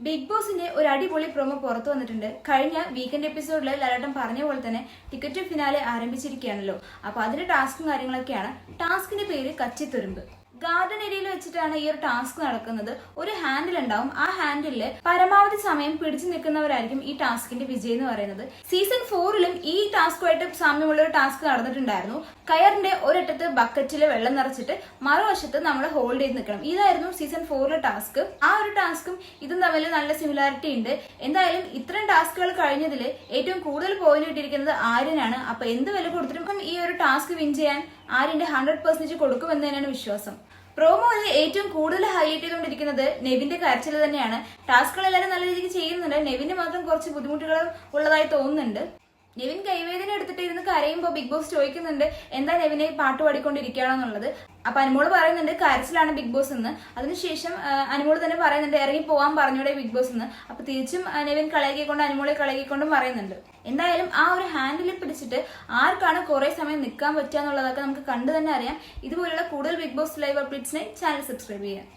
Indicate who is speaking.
Speaker 1: Big ബോസിന്റെ ഒരു അടിപൊളി പ്രൊമോ പുറത്തു വന്നിട്ടുണ്ട്. കഴിഞ്ഞ വീക്കെൻഡ് എപ്പിസോഡിൽ ലലാട്ടം പറഞ്ഞ പോലെ തന്നെ ടിക്കറ്റ് ഫിനാലെ ആരംഭിച്ചിരിക്കുകയാണല്ലോ. അപ്പൊ അതിന്റെ ടാസ്കും കാര്യങ്ങളൊക്കെയാണ്. ടാസ്കിന്റെ പേര് കച്ചിത്തുരുമ്പ്. ഗാർഡൻ ഏരിയയിൽ വെച്ചിട്ടാണ് ഈ ഒരു ടാസ്ക് നടക്കുന്നത്. ഒരു ഹാൻഡിൽ ഉണ്ടാവും. ആ ഹാൻഡിലിൽ പരമാവധി സമയം പിടിച്ചു നിൽക്കുന്നവരായിരിക്കും ഈ ടാസ്കിന്റെ വിജയം എന്ന് പറയുന്നത്. സീസൺ ഫോറിലും ഈ ടാസ്കുമായിട്ട് സാമ്യമുള്ള ഒരു ടാസ്ക് നടന്നിട്ടുണ്ടായിരുന്നു. കയറിന്റെ ഒരറ്റത്ത് ബക്കറ്റിൽ വെള്ളം നിറച്ചിട്ട് മറുവശത്ത് നമ്മൾ ഹോൾഡ് ചെയ്ത് നിൽക്കണം. ഇതായിരുന്നു സീസൺ ഫോറിലെ ടാസ്ക് ആ ഒരു ടാസ്കും ഇതും തമ്മിൽ നല്ല സിമിലാരിറ്റി ഉണ്ട്. എന്തായാലും ഇത്തരം ടാസ്കുകൾ കഴിഞ്ഞതിൽ ഏറ്റവും കൂടുതൽ പോയിന്റ് കിട്ടിയിരിക്കുന്നത് ആര്യനാണ്. അപ്പൊ എന്ത് വില കൊടുത്തിട്ടും ഈ ഒരു ടാസ്ക് വിൻ ചെയ്യാൻ ആര്യന്റെ ഹൺഡ്രഡ് പെർസെന്റേജ് കൊടുക്കുമെന്ന് തന്നെയാണ് വിശ്വാസം. പ്രോമോയിൽ ഏറ്റവും കൂടുതൽ ഹൈലൈറ്റ് ചെയ്തുകൊണ്ടിരിക്കുന്നത് നെവിന്റെ കരച്ചിൽ തന്നെയാണ്. ടാസ്കുകൾ എല്ലാവരും നല്ല രീതിക്ക് ചെയ്യുന്നുണ്ട്. നെവിന് മാത്രം കുറച്ച് ബുദ്ധിമുട്ടുകൾ ഉള്ളതായി തോന്നുന്നുണ്ട്. നെവിൻ കൈവേദന എടുത്തിട്ട് ഇരുന്ന് കരയുമ്പോൾ ബിഗ് ബോസ് ചോദിക്കുന്നുണ്ട് എന്താ നെവിനെ പാട്ട് പാടിക്കൊണ്ടിരിക്കുകയാണെന്നുള്ളത്? അപ്പൊ അനുമോൾ പറയുന്നുണ്ട് കരച്ചിലാണ് ബിഗ് ബോസ് എന്ന്. അതിനുശേഷം അനുമോൾ തന്നെ പറയുന്നുണ്ട് ഇറങ്ങി പോവാൻ പറഞ്ഞൂടെ ബിഗ് ബോസ് എന്ന്. അപ്പൊ തിരിച്ചും നിവിൻ കളകിക്കൊണ്ട് അനുമോളെ കളയക്കൊണ്ടും പറയുന്നുണ്ട്. എന്തായാലും ആ ഒരു ഹാൻഡിൽ പിടിച്ചിട്ട് ആർക്കാണ് കുറെ സമയം നിൽക്കാൻ പറ്റുക എന്നുള്ളതൊക്കെ നമുക്ക് കണ്ടു തന്നെ അറിയാം. ഇതുപോലുള്ള കൂടുതൽ ബിഗ് ബോസ് ലൈവ് അപ്ഡേറ്റ്സിനെ ചാനൽ സബ്സ്ക്രൈബ് ചെയ്യാം